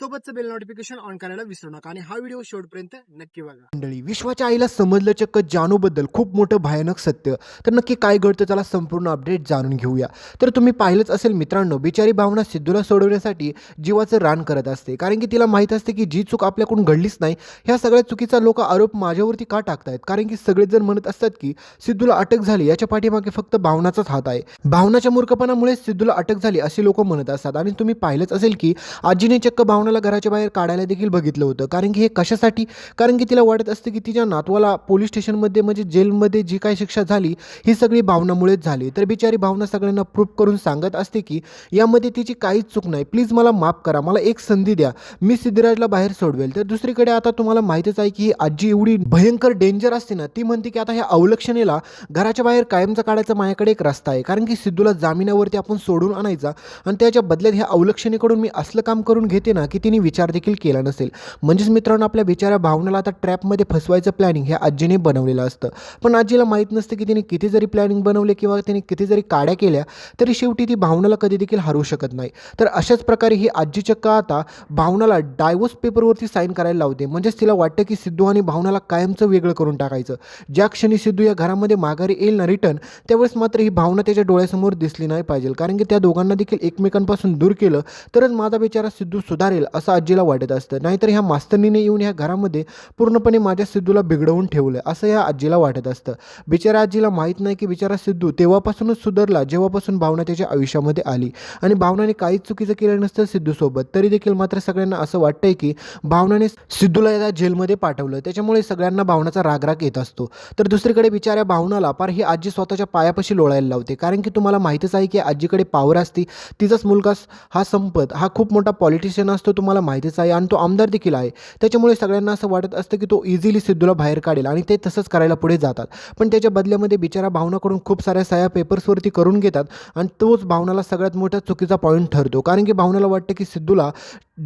सोबतचं bell notification on करायला विसरू नका आणि हा व्हिडिओ शेवटपर्यंत नक्की बघा. मंडळी विश्वाच्या आईला समजलं चक्क जानूबद्दल खूप मोठं भयानक सत्य. तर नक्की काय घडतं त्याला संपूर्ण अपडेट जाणून घेऊया. तर तुम्ही पाहिलंच असेल मित्रांनो बिचारी भावना सिद्धूला सोडवण्यासाठी जीवाचं रान करत असते. कारण की तिला माहीत असते की जी चूक आपल्याकडून घडलीच नाही ह्या सगळ्या चुकीचा लोक आरोप माझ्यावरती का टाकतायत? कारण की सगळेजण म्हणत असतात की सिद्धूला अटक झाली याच्या पाठीमागे फक्त भावनाचाच हात आहे. भावनाच्या मूर्खपणामुळे सिद्धूला अटक झाली असे लोक म्हणत असतात. आणि तुम्ही पाहिलंच असेल की आजीने चक्क भावना कोणाला घराच्या बाहेर काढायला देखील बघितलं होतं. कारण की हे कशासाठी? कारण की तिला वाटत असते की तिच्या नातवाला पोलीस स्टेशनमध्ये म्हणजे जेलमध्ये जी काही शिक्षा झाली ही सगळी भावनामुळेच झाली. तर बिचारी भावना सगळ्यांना प्रूफ करून सांगत असते की यामध्ये तिची काहीच चूक नाही. प्लीज मला माफ करा. मला एक संधी द्या. मी सिद्धिराजला बाहेर सोडवेल. तर दुसरीकडे आता तुम्हाला माहितीच आहे की ही आजी एवढी भयंकर डेंजर असते ना ती म्हणते की आता ह्या अवलक्षणेला घराच्या बाहेर कायमचा काढायचा माझ्याकडे एक रस्ता आहे. कारण की सिद्धूला जामिनावरती आपण सोडून आणायचा आणि त्याच्या बदल्यात ह्या अवलक्षणेकडून मी असलं काम करून घेते ना की तिने विचार देखील केला नसेल. म्हणजेच मित्रांनो आपल्या बिचाऱ्या भावनाला आता ट्रॅपमध्ये फसवायचं प्लॅनिंग ह्या आजीने बनवलेलं असतं. पण आजीला माहीत नसतं की तिने किती जरी प्लॅनिंग बनवले किंवा तिने किती जरी काड्या केल्या तरी शेवटी ती भावनाला कधी देखील हरवू शकत नाही. तर अशाच प्रकारे ही आजी चक्क आता भावनाला डायव्होर्स पेपरवरती साईन करायला लावते. म्हणजेच तिला वाटतं की सिद्धू आणि भावनाला कायमचं वेगळं करून टाकायचं. ज्या क्षणी सिद्धू या घरामध्ये माघारी येईल ना रिटर्न त्यावेळेस मात्र ही भावना त्याच्या डोळ्यासमोर दिसली नाही पाहिजे. कारण की त्या दोघांना देखील एकमेकांपासून दूर केलं तरच माझा बिचारा सिद्धू सुधारेल. असं आजीला वाटत असतं. नाहीतर ह्या मास्तनीने येऊन ह्या घरामध्ये पूर्णपणे माझ्या सिद्धूला बिघडवून ठेवलं असं या आजीला वाटत असतं. बिचारा आजीला माहीत नाही की बिचारा सिद्धू तेव्हापासूनच सुधारला जेव्हापासून भावना त्याच्या आयुष्यामध्ये आली. आणि भावनाने काहीच चुकीचं केलं नसतं सिद्धूसोबत. तरी देखील मात्र सगळ्यांना असं वाटतंय की भावनाने सिद्धूला या जेलमध्ये पाठवलं. त्याच्यामुळे सगळ्यांना भावनाचा रागराग येत असतो. तर दुसरीकडे बिचाऱ्या भावनाला पार ही आजी स्वतःच्या पायापाशी लोळायला लावते. कारण की तुम्हाला माहीतच आहे की आजीकडे पावर असती. तिचाच मुलगा हा संपत. हा खूप मोठा पॉलिटिशियन असतो. तुम्हाला माहितीच आहे आणि तो आमदार देखील आहे. त्याच्यामुळे सगळ्यांना असं वाटत असतं की तो इझिली सिद्धूला बाहेर काढेल आणि ते तसंच करायला पुढे जातात. पण त्याच्या बदल्यामध्ये बिचारा भावनाकडून खूप साऱ्या सह्या पेपर्सवरती करून घेतात आणि तोच भावनाला सगळ्यात मोठा चुकीचा पॉईंट ठरतो. कारण की भावनाला वाटतं की सिद्धूला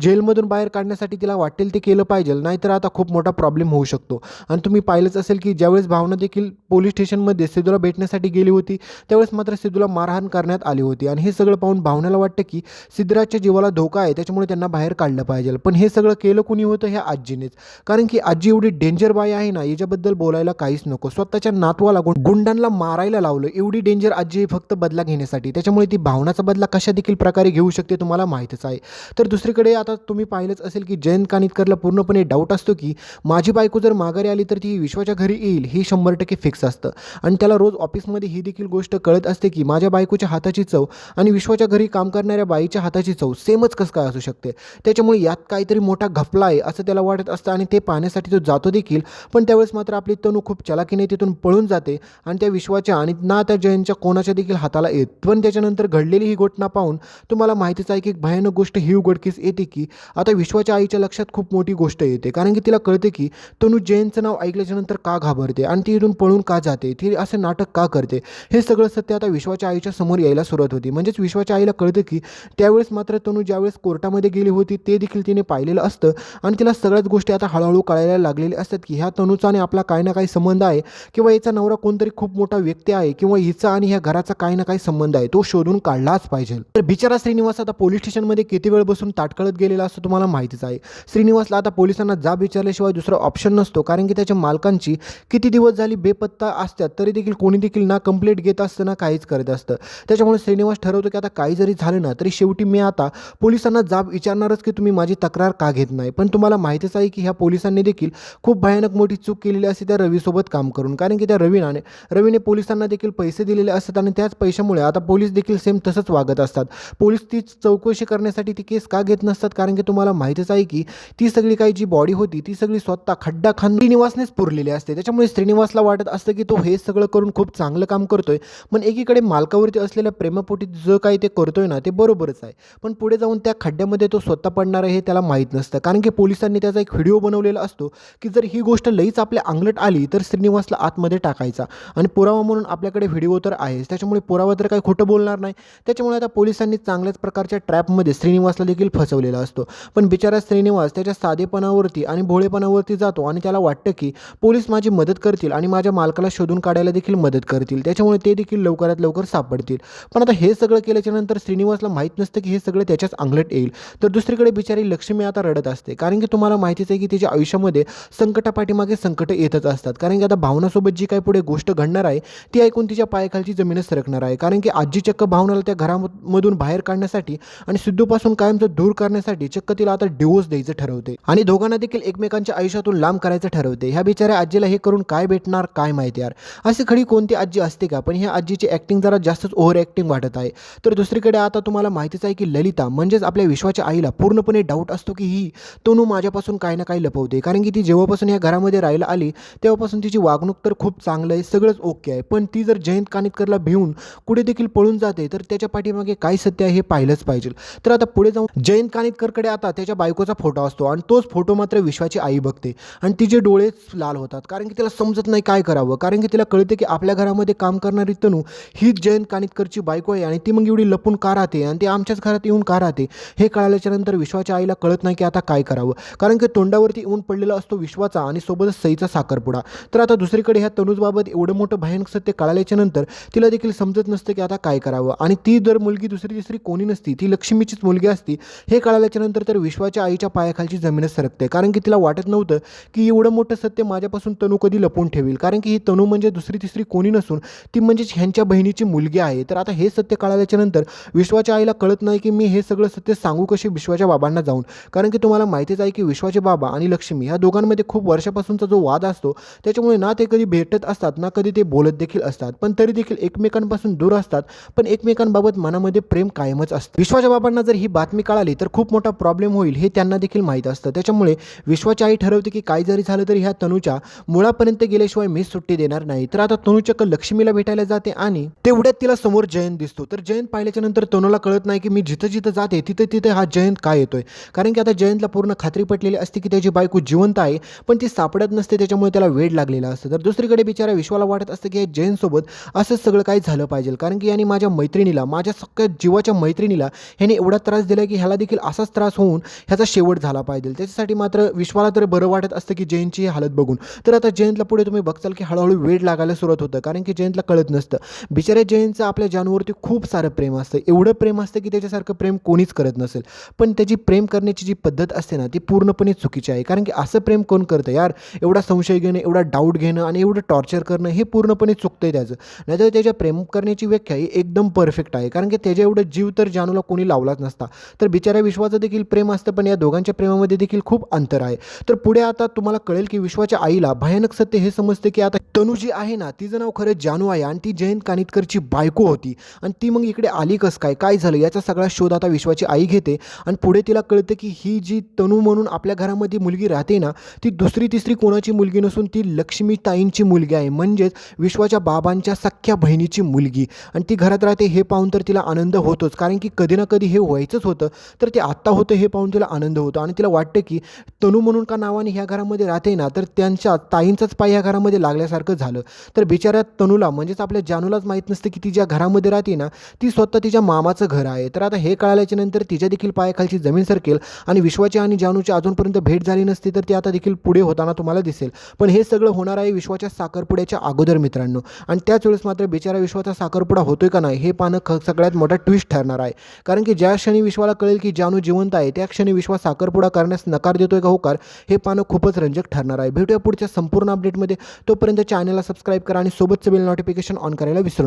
जेलमधून बाहेर काढण्यासाठी तिला वाटेल ते केलं पाहिजे नाहीतर आता खूप मोठा प्रॉब्लेम होऊ शकतो. आणि तुम्ही पाहिलंच असेल की ज्यावेळेस भावना देखील पोलीस स्टेशनमध्ये सिद्धूला भेटण्यासाठी गेली होती त्यावेळेस मात्र सिद्धूला मारहाण करण्यात आली होती. आणि हे सगळं पाहून भावनाला वाटतं की सिद्धराजच्या जीवाला धोका आहे त्याच्यामुळे त्यांना बाहेर काढलं पाहिजे. पण हे सगळं केलं कुणी होतं? ह्या आजीनेच. कारण की आजी एवढी डेंजर बाई आहे ना याच्याबद्दल बोलायला काहीच नको. स्वतःच्या नातवाला गुंडांना मारायला लावलं. एवढी डेंजर आजी फक्त बदला घेण्यासाठी. त्याच्यामुळे ती भावनाचा बदला कशा देखील प्रकारे घेऊ शकते तुम्हाला माहीतच आहे. तर दुसरीकडे आता तुम्ही पाहिलंच असेल की जयंत कानितकरला पूर्णपणे डाऊट असतो की माझी बायको जर माघारी आली तर ती विश्वाच्या घरी येईल हे शंभर टक्के फिक्स असतं. आणि त्याला रोज ऑफिसमध्ये ही देखील गोष्ट कळत असते की माझ्या बायकोच्या हाताची चव आणि विश्वाच्या घरी काम करणाऱ्या बाईच्या हाताची चव सेमच कसं काय असू शकते? त्याच्यामुळे यात काहीतरी मोठा घपला आहे असं त्याला वाटत असतं आणि ते पाहण्यासाठी तो जातो देखील. पण त्यावेळेस मात्र आपली तणू खूप चलाकीने तिथून पळून जाते आणि त्या विश्वाच्या आणि ना त्या जयंतच्या कोणाच्या देखील हाताला येत. पण त्याच्यानंतर घडलेली ही घटना पाहून तुम्हाला माहितीच आहे की एक भयानक गोष्ट ही उघडकीस येते की आता विश्वाच्या आईच्या लक्षात खूप मोठी गोष्ट येते. कारण की तिला कळते की तनू जयंतचं नाव ऐकल्याच्यानंतर का घाबरते आणि ती इथून पळून का जाते? ती असं नाटक का करते? हे सगळं सत्य आता विश्वाच्या आईच्या समोर यायला सुरुवात होती. म्हणजेच विश्वाच्या आईला कळतं की त्यावेळेस मात्र तनू ज्यावेळेस कोर्टामध्ये गेली होती ते देखील तिने पाहिलेलं असतं आणि तिला सगळ्याच गोष्टी आता हळूहळू कळायला लागलेल्या असतात की ह्या तनूचा आणि आपला काही ना काही संबंध आहे किंवा याचा नवरा कोणतरी खूप मोठा व्यक्ती आहे किंवा हिचा आणि ह्या घराचा काही ना काही संबंध आहे तो शोधून काढलाच पाहिजे. तर बिचारा श्रीनिवास आता पोलीस स्टेशनमध्ये किती वेळ बसून ताटकळत गेलेला असतो तुम्हाला माहितीच आहे. श्रीनिवासला आता पोलिसांना जाब विचारल्याशिवाय दुसरा ऑप्शन नसतो कारण की त्याच्या मालकांची किती दिवस झाली बेपत्ता असतात तरी देखील कोणी देखील ना कंप्लेंट घेत असतं ना काहीच करत असतं. त्याच्यामुळे श्रीनिवास ठरवतो की आता काही जरी झालं ना तरी शेवटी मी आता पोलिसांना जाब विचारणारच की तुम्ही माझी तक्रार का घेत नाही? पण तुम्हाला माहितीच आहे की ह्या पोलिसांनी देखील खूप भयानक मोठी चूक केलेली असते त्या रवीसोबत काम करून. कारण की त्या रवीनाने रवीने पोलिसांना देखील पैसे दिलेले असतात आणि त्याच पैशामुळे आता पोलीस देखील सेम तसंच वागत असतात. पोलीस ती चौकशी करण्यासाठी ती केस का घेत नसतात? कारण की तुम्हाला माहितीच आहे की ती सगळी काही जी बॉडी होती ती सगळी स्वतः खड्डा खान श्रीनिवासनेच पुरलेली असते. त्याच्यामुळे श्रीनिवासला वाटत असतं की तो हे सगळं करून खूप चांगलं काम करतोय. पण एकीकडे मालकावरती असलेल्या प्रेमापोटी जो काही ते करतोय ना ते बरोबरच आहे. पण पुढे जाऊन त्या खड्ड्यामध्ये तो स्वतः पडणार आहे हे त्याला माहीत नसतं. कारण की पोलिसांनी त्याचा एक व्हिडिओ बनवलेला असतो की जर ही गोष्ट लईच आपल्या अंगलट आली तर श्रीनिवासला आतमध्ये टाकायचा. आणि पुरावा म्हणून आपल्याकडे व्हिडिओ तर आहेच. त्याच्यामुळे पुरावा तर काही खोटं बोलणार नाही. त्याच्यामुळे आता पोलिसांनी चांगल्याच प्रकारच्या ट्रॅपमध्ये श्रीनिवासला देखील फसवलेलं झालेला असतो. पण बिचारा श्रीनिवास त्याच्या साधेपणावरती आणि भोळेपणावरती जातो आणि त्याला वाटतं की पोलीस माझी मदत करतील आणि माझ्या मालकाला शोधून काढायला देखील मदत करतील. त्याच्यामुळे ते देखील लवकरात लवकर सापडतील. पण आता हे सगळं केल्याच्यानंतर श्रीनिवासला माहीत नसतं की हे सगळं त्याच्याच अंगलट येईल. तर दुसरीकडे बिचारी लक्ष्मी आता रडत असते. कारण की तुम्हाला माहितीच आहे की तिच्या आयुष्यामध्ये संकटापाठीमागे संकट येतच असतात. कारण की आता भावनासोबत जी काही पुढे गोष्ट घडणार आहे ती ऐकून तिच्या पायाखालची जमीनच सरकणार आहे. कारण की आजी चक्क भावनाला त्या घरामधून बाहेर काढण्यासाठी आणि सिद्धूपासून कायमचं दूर करण्यासाठी चक्क तिला आता डिवोर्स द्यायचं ठरवते. आणि दोघांना देखील एकमेकांच्या आयुष्यातून लांब करायचं ठरवते. ह्या बिचाऱ्या आजीला हे करून काय भेटणार काय माहिती यार. अशी खडी कोणती आजी असते का? पण ह्या आजीची ॲक्टिंग जरा जास्तच ओव्हर ॲक्टिंग वाटत आहे. तर दुसरीकडे आता तुम्हाला माहितीच आहे की ललिता म्हणजेच आपल्या विश्वाच्या आईला पूर्णपणे डाऊट असतो की ही तनू माझ्यापासून काही ना काही लपवते. कारण की ती जेव्हापासून या घरामध्ये राहायला आली तेव्हापासून तिची वागणूक तर खूप चांगलं आहे सगळंच ओके आहे. पण ती जर जयंत कानितकरला भिवून कुठे देखील पळून जाते तर त्याच्या पाठीमागे काय सत्य आहे हे पाहिलंच पाहिजे. तर आता पुढे जाऊन जयंत कानितकरकडे आता त्याच्या बायकोचा फोटो असतो आणि तोच फोटो मात्र विश्वाची आई बघते. आणि तिचे डोळेच लाल होतात. कारण की तिला समजत नाही काय करावं. कारण की तिला कळते की आपल्या घरामध्ये काम करणारी तनू हीच जयंत कानितकरची बायको आहे आणि ती मग एवढी लपून का राहते? आणि ती आमच्याच घरात येऊन का राहते? हे कळाल्याच्या नंतर विश्वाच्या आईला कळत नाही की आता काय करावं. कारण की तोंडावरती येऊन पडलेला असतो विश्वाचा आणि सोबतच सईचा साखरपुडा. तर आता दुसरीकडे ह्या तनुजबाबत एवढं मोठं भयानक सत्य कळाल्याच्या नंतर तिला देखील समजत नसतं की आता काय करावं. आणि ती जर मुलगी दुसरी तिसरी कोणी नसती ती लक्ष्मीचीच मुलगी असती हे कळालं आल्याच्यानंतर तर विश्वाच्या आईच्या पायाखालची जमीनच सरकते. कारण की तिला वाटत नव्हतं की एवढं मोठं सत्य माझ्यापासून तनू कधी लपवून ठेवील. कारण की ही तनू म्हणजे दुसरी तिसरी कोणी नसून ती म्हणजेच ह्यांच्या बहिणीची मुलगी आहे. तर आता हे सत्य कळाल्याच्यानंतर विश्वाच्या आईला कळत नाही की मी हे सगळं सत्य सांगू कशी विश्वाच्या बाबांना जाऊन? कारण की तुम्हाला माहितीच आहे की विश्वाचे बाबा आणि लक्ष्मी ह्या दोघांमध्ये खूप वर्षापासूनचा जो वाद असतो त्याच्यामुळे ना ते कधी भेटत असतात ना कधी ते बोलत देखील असतात. पण तरी देखील एकमेकांपासून दूर असतात. पण एकमेकांबाबत मनामध्ये प्रेम कायमच असतं. विश्वाच्या बाबांना जर ही बातमी कळाली तर खूप मोठा प्रॉब्लेम होईल हे त्यांना देखील माहीत असतं. त्याच्यामुळे विश्वाची आई ठरवते की काय जरी झालं तरी ह्या तनूच्या मुळापर्यंत गेल्याशिवाय मी सुट्टी देणार नाही. तर आता तनू चक्क लक्ष्मीला भेटायला जाते आणि तेवढ्यात तिला समोर जयंत दिसतो. तर जयंत पाहिल्याच्या नंतर तनूला कळत नाही की मी जिथं जिथं जाते तिथं तिथे हा जयंत काय येतोय? कारण की आता जयंतला पूर्ण खात्री पटलेली असते की त्याची बायको जिवंत आहे पण ती सापडत नसते त्याच्यामुळे त्याला वेळ लागलेला असतं. तर दुसरीकडे बिचारा विश्वाला वाटत असतं की या जयंतसोबत असंच सगळं काही झालं पाहिजे. कारण की याने माझ्या मैत्रिणीला माझ्या सगळ्या जीवाच्या मैत्रिणीला ह्याने एवढा त्रास दिला की ह्याला देखील असा असाच त्रास होऊन ह्याचा शेवट झाला पाहिजे. त्याच्यासाठी मात्र विश्वाला तर बरं वाटत असतं की जयंतची ही हालत बघून. तर आता जयंतला पुढे तुम्ही बघताल की हळूहळू वेळ लागायला सुरुवात होतं. कारण की जयंतला कळत नसतं. बिचाऱ्या जयंतचं आपल्या जानवरती खूप सारं प्रेम असतं. एवढं प्रेम असतं की त्याच्यासारखं प्रेम कोणीच करत नसेल. पण त्याची प्रेम करण्याची जी पद्धत असते ना ती पूर्णपणे चुकीची आहे. कारण की असं प्रेम कोण करतं? यार एवढा संशय घेणं एवढा डाऊट घेणं आणि एवढं टॉर्चर करणं हे पूर्णपणे चुकतं आहे त्याचं. नाहीतर त्याच्या प्रेम करण्याची व्याख्या ही एकदम परफेक्ट आहे. कारण की त्याच्या एवढं जीव तर जानूला कोणी लावलाच नसता. तर बिचाऱ्या विश्वाचं देखील प्रेम असतं पण या दोघांच्या प्रेमामध्ये देखील खूप अंतर आहे. तर पुढे आता तुम्हाला कळेल की विश्वाच्या आईला भयानक सत्य हे समजते की आता तनु जी आहे ना तिचं नाव खरं जानू आहे आणि ती जयंत कानितकरची बायको होती. आणि ती मग इकडे आली कसं काय? काय झालं? याचा सगळा शोध आता विश्वाची आई घेते. आणि पुढे तिला कळतं की ही जी तनू म्हणून आपल्या घरामध्ये मुलगी राहते ना ती दुसरी तिसरी कोणाची मुलगी नसून ती लक्ष्मीताईंची मुलगी आहे. म्हणजेच विश्वाच्या बाबांच्या सख्ख्या बहिणीची मुलगी. आणि ती घरात राहते हे पाहून तर तिला आनंद होतोच. कारण की कधी ना कधी हे व्हायचंच होतं. तर ते आत्ता होतं हे पाहून तिला आनंद होतो. आणि तिला वाटतं की तनू म्हणून का नावाने ह्या घरामध्ये राहते ना तर त्यांच्या ताईंचाच पाय ह्या घरामध्ये लागल्यासारखं झालं. तर बिचाऱ्या तनूला म्हणजेच आपल्या जानूलाच माहीत नसतं की ती ज्या घरामध्ये राहते ना ती स्वतः तिच्या मामाचं घर आहे. तर आता हे कळाल्याच्या नंतर तिच्या देखील पायाखालची जमीन सरकेल आणि विश्वाची आणि जानूची अजूनपर्यंत भेट झाली नसती तर ती आता देखील पुढे होताना तुम्हाला दिसेल. पण हे सगळं होणार आहे विश्वाच्या साखरपुड्याच्या अगोदर मित्रांनो. आणि त्याच वेळेस मात्र बिचारा विश्वाचा साखरपुडा होतोय का नाही हे पाहणं ख सगळ्यात मोठा ट्विस्ट ठरणार आहे. कारण की ज्या क्षणी विश्वाला कळेल की जानू जिवंत आहे. त्या क्षणी विश्वास साखरपुडा करण्यास नकार देतोय का होकार हे पानं खूपच रंजक ठरणार आहे. भेटूया पुढच्या संपूर्ण अपडेटमध्ये तोपर्यंत चॅनलला सबस्क्राईब करा आणि सोबतचं बिल नोटिफिकेशन ऑन करायला विसरू